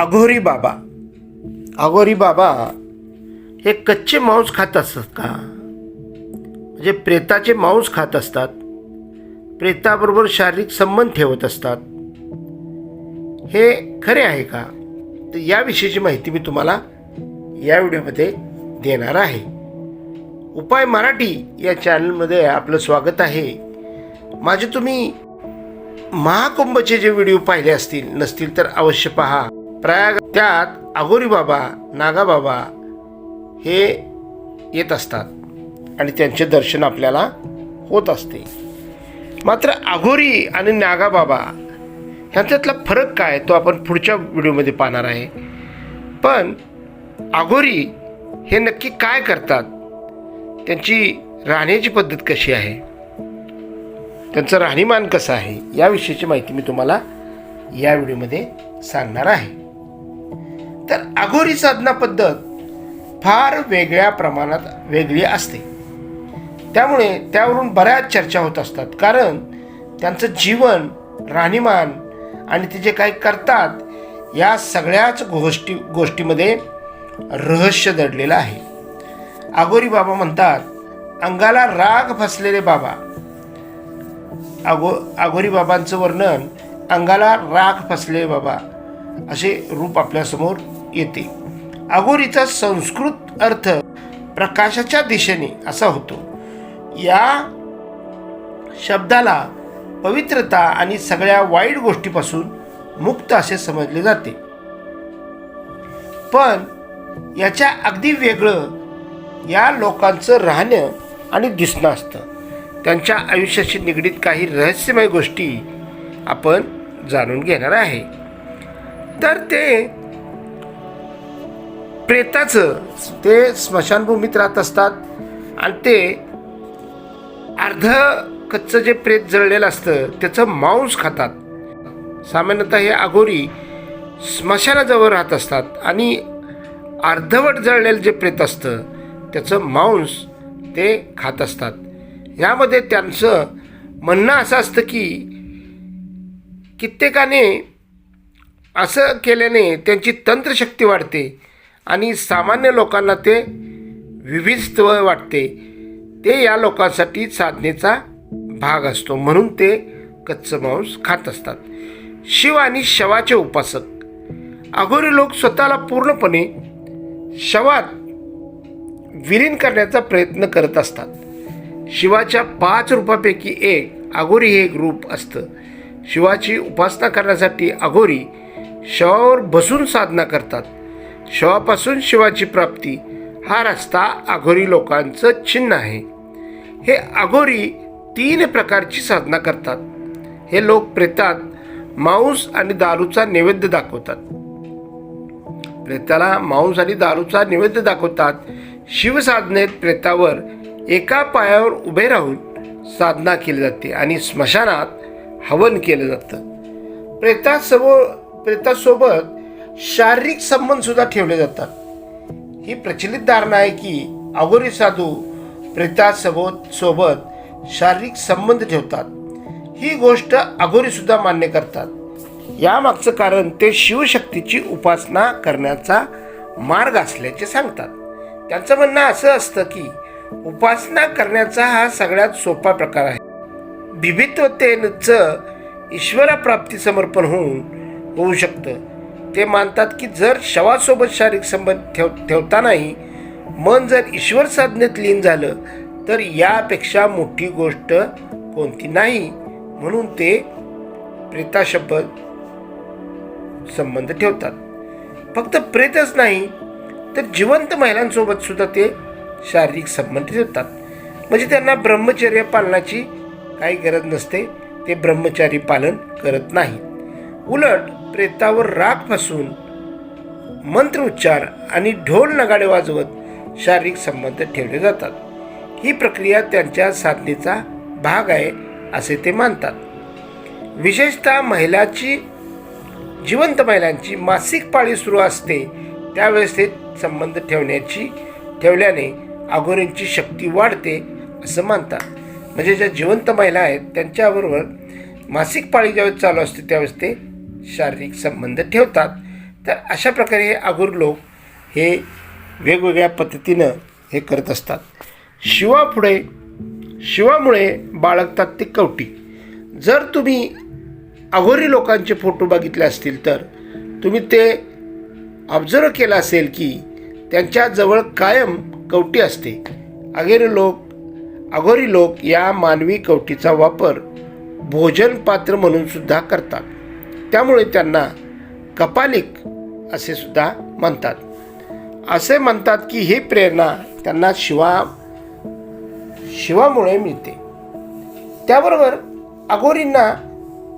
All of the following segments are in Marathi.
अघोरी बाबा. अघोरी बाबा हे कच्चे मांस खात असतात का? म्हणजे प्रेताचे मांस खात असतात. प्रेताबरोबर शारीरिक संबंध ठेवत असतात. हे खरे आहे का? तर याविषयीची माहिती मी तुम्हाला या व्हिडिओमध्ये देणार आहे. उपाय मराठी या चॅनलमध्ये आपलं स्वागत आहे. माझे तुम्ही महाकुंभचे जे व्हिडिओ पाहिले असतील नसतील तर अवश्य पहा. प्रयाग त्यात अघोरी बाबा नागाबाबा हे येत असतात. आणि त्यांचे दर्शन आपल्याला होत असते. मात्र अघोरी आणि नागाबाबा ह्यांच्यातला फरक काय तो आपण पुढच्या व्हिडिओमध्ये पाहणार आहे. पण अघोरी हे नक्की काय करतात? त्यांची राहण्याची पद्धत कशी आहे? त्यांचं राहणीमान कसं आहे? याविषयीची माहिती मी तुम्हाला या व्हिडिओमध्ये सांगणार आहे. तर अघोरी साधना पद्धत फार वेगळ्या प्रमाणात वेगळी असते. त्यामुळे त्यावरून बऱ्याच चर्चा होत असतात. कारण त्यांचं जीवन राहणीमान आणि ते जे काही करतात या सगळ्याच गोष्टी गोष्टीमध्ये रहस्य दडलेलं आहे. अघोरी बाबा म्हणतात अंगाला राग फसलेले बाबा. अगो अघोरी बाबांचं वर्णन अंगाला राग फसले बाबा असे रूप आपल्यासमोर येते. अघोरीचा संस्कृत अर्थ प्रकाशाच्या दिशेने असा होतो. या शब्दाला पवित्रता आणि सगळ्या वाईट गोष्टीपासून मुक्त असे समजले जाते. पण याच्या अगदी वेगळं या लोकांचं राहणं आणि दिसणं असतं. त्यांच्या आयुष्याशी निगडीत काही रहस्यमय गोष्टी आपण जाणून घेणार आहे. तर ते प्रेताचं ते स्मशानभूमीत राहत असतात. आणि ते अर्ध कच्चं जे प्रेत जळलेलं असतं त्याचं मांस खातात. सामान्यतः हे अघोरी स्मशानाजवळ राहत असतात. आणि अर्धवट जळलेलं जे प्रेत असतं त्याचं मांस ते खात असतात. यामध्ये त्यांचं म्हणणं असं असतं की कित्येकाने असं केल्याने त्यांची तंत्रशक्ती वाढते. आणि सामान्य लोकांना ते विविधत्व वाटते. ते या लोकांसाठी साधनेचा भाग असतो. म्हणून ते कच्चं मांस खात असतात. शिव आणि शवाचे उपासक. अघोरी लोक स्वतःला पूर्णपणे शवात विलीन करण्याचा प्रयत्न करत असतात. शिवाच्या पाच रूपापैकी एक अघोरी हे एक रूप असतं. शिवाची उपासना करण्यासाठी अघोरी शवावर बसून साधना करतात. शवापासून शिवाची प्राप्ती हा रस्ता अघोरी लोकांचं चिन्ह आहे. हे अघोरी तीन प्रकारची साधना करतात. हे लोक प्रेतात मांस आणि दारूचा नैवेद्य दाखवतात. प्रेताला मांस आणि दारूचा नैवेद्य दाखवतात. शिवसाधनेत प्रेतावर एका पायावर उभे राहून साधना केली जाते आणि स्मशानात हवन केलं जातं. प्रेतासमोर प्रेतासोबत शारीरिक संबंध सुद्धा ठेवले जातात. ही प्रचलित धारणा आहे की अघोरी साधू प्रेतासोबत सोबत शारीरिक संबंध ठेवतात. ही गोष्ट अघोरी सुद्धा मान्य करतात. यामागचं कारण ते शिवशक्तीची उपासना करण्याचा मार्ग असल्याचे सांगतात. त्यांचं म्हणणं असं असतं की उपासना करण्याचा हा सगळ्यात सोपा प्रकार आहे. बिभित्वतेचं ईश्वराप्राप्ती समर्पण होऊन होऊ शकतं. ते मानतात की जर शवासोबत शारीरिक संबंध ठेव ठेवतानाही मन जर ईश्वर साधनेत लीन झालं तर यापेक्षा मोठी गोष्ट कोणती नाही. म्हणून ते प्रेताशपथ संबंध ठेवतात. फक्त प्रेतच नाही तर जिवंत महिलांसोबत सुद्धा ते शारीरिक संबंध ठेवतात. म्हणजे त्यांना ब्रह्मचर्य पालनाची काही गरज नसते ते ब्रह्मचारी पालन करत नाही उलट प्रेतावर राग नसून मंत्र उच्चार आणि ढोल नगाडे वाजवत शारीरिक संबंध ठेवले जातात. ही प्रक्रिया त्यांच्या साधनेचा भाग आहे असे ते मानतात. विशेषतः महिलाची जिवंत महिलांची मासिक पाळी सुरू असते त्यावेळेस ते संबंध ठेवण्याची ठेवल्याने अघोरींची शक्ती वाढते असं मानतात. म्हणजे ज्या जिवंत महिला आहेत त्यांच्याबरोबर मासिक पाळी ज्यावेळेस चालू असते त्यावेळेस ते शारीरिक संबंध ठेवतात. तर अशा प्रकारे हे लोक हे वेगवेगळ्या पद्धतीनं हे करत असतात. शिवापुढे शिवामुळे बाळगतात ते कवटी. जर तुम्ही अघोरी लोकांचे फोटो बघितले असतील तर तुम्ही ते ऑब्झर्व केलं असेल की त्यांच्याजवळ कायम कवटी असते. अघोरी लोक अघोरी लोक या मानवी कवटीचा वापर भोजन पात्र म्हणून सुद्धा करतात. त्यामुळे त्यांना कपालिक असे सुद्धा म्हणतात. असे म्हणतात की ही प्रेरणा त्यांना शिवा शिवामुळे मिळते. त्याबरोबर अघोरींना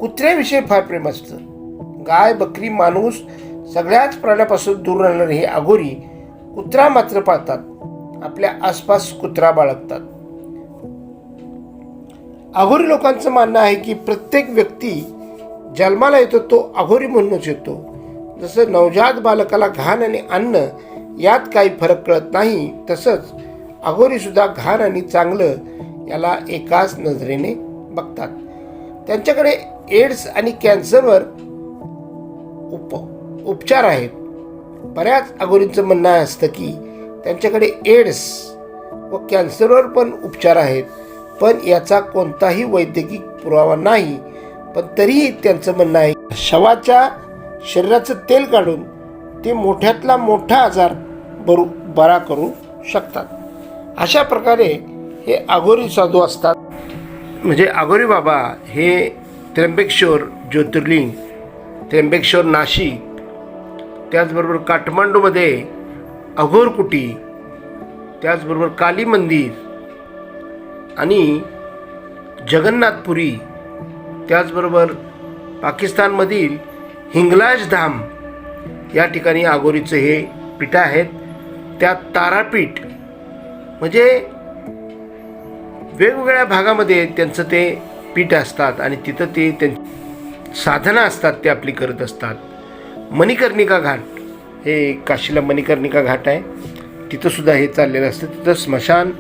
कुत्र्याविषयी फार प्रेम असतं. गाय बकरी माणूस सगळ्याच प्राण्यापासून दूर राहणारे हे अघोरी कुत्रा मात्र पाळतात. आपल्या आसपास कुत्रा बाळगतात. अघोरी लोकांचं म्हणणं आहे की प्रत्येक व्यक्ती जन्माला येतो तो अघोरी म्हणूनच येतो. जसं नवजात बालकाला घाण आणि अन्न यात काही फरक कळत नाही तसंच अघोरीसुद्धा घाण आणि चांगलं याला एकाच नजरेने बघतात. त्यांच्याकडे एड्स आणि कॅन्सरवर उप उपचार आहेत. बऱ्याच अघोरींचं म्हणणं असतं की त्यांच्याकडे एड्स व कॅन्सरवर पण उपचार आहेत पण याचा कोणताही वैद्यकीय पुरावा नाही. पण तरीही त्यांचं म्हणणं आहे शवाच्या शरीराचं तेल काढून ते मोठ्यातला मोठा आजार बरू बरा करू शकतात. अशा प्रकारे हे आगोरी साधू असतात. म्हणजे आगोरी बाबा हे त्र्यंबकेश्वर ज्योतिर्लिंग त्र्यंबकेश्वर नाशिक त्याचबरोबर काठमांडूमध्ये अघोरकुटी त्याचबरोबर काली मंदिर आणि जगन्नाथपुरी त्याचबरोबर पाकिस्तानमधील हिंगलाज धाम या ठिकाणी आगोरीचं हे पीठ आहेत. त्यात तारापीठ म्हणजे वेगवेगळ्या भागामध्ये त्यांचं ते पीठ असतात आणि तिथं ते त्यां साधना असतात ते आपली करत असतात. मणिकर्णिका घाट हे काशीला मणिकर्णिका घाट आहे. तिथंसुद्धा हे चाललेलं असतं. तिथं स्मशान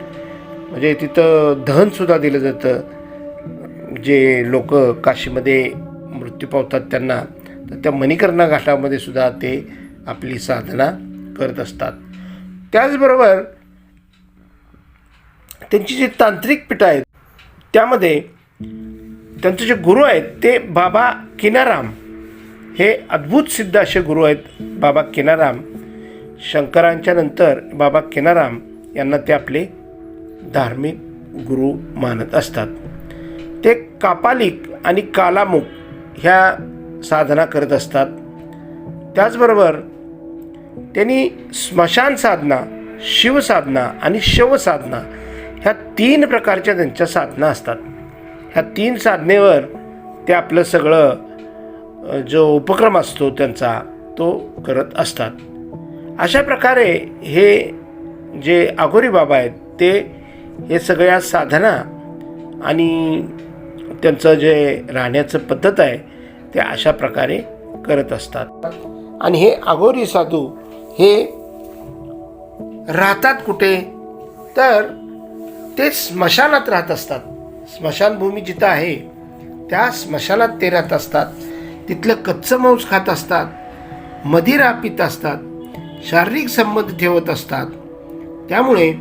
म्हणजे तिथं दहनसुद्धा दिलं जातं. जे लोक काशीमध्ये मृत्यू पावतात त्यांना तर त्या मणिकर्णा घाटामध्ये सुद्धा ते आपली साधना करत असतात. त्याचबरोबर त्यांची जी तांत्रिक पिठं आहेत त्यामध्ये त्यांचे जे गुरु आहेत ते बाबा किनाराम. हे अद्भुत सिद्ध असे गुरु आहेत बाबा किनाराम. शंकरांच्या नंतर बाबा किनाराम यांना ते आपले धार्मिक गुरु मानत असतात. ते कापालिक आणि कालामुख ह्या साधना करत असतात. त्याचबरोबर त्यांनी स्मशान साधना शिवसाधना आणि शवसाधना ह्या तीन प्रकारच्या त्यांच्या साधना असतात. ह्या तीन साधनेवर ते आपलं सगळं जो उपक्रम असतो त्यांचा तो करत असतात. अशा प्रकारे हे जे आघोरी बाबा आहेत ते हे सगळ्या साधना आणि त्यांचं जे राहण्याचं पद्धत आहे ते अशा प्रकारे करत असतात. आणि हे अघोरी साधू हे राहतात कुठे? तर ते स्मशानात राहत असतात. स्मशानभूमी जिथं आहे त्या स्मशानात ते राहत असतात. तिथलं कच्चं मांस खात असतात मदिरा पित असतात शारीरिक संबंध ठेवत असतात. त्यामुळे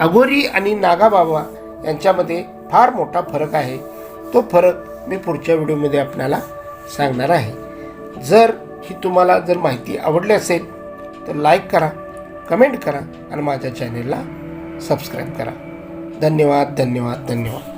अघोरी आणि नागाबाबा यांच्यामध्ये फार मोठा फरक आहे. तो फरक मी पुढच्या व्हिडिओमध्ये आपल्याला सांगणार आहे. जर ही तुम्हाला जर माहिती आवडली असेल तर लाईक करा कमेंट करा आणि माझ्या चॅनेलला सबस्क्राईब करा. धन्यवाद धन्यवाद धन्यवाद.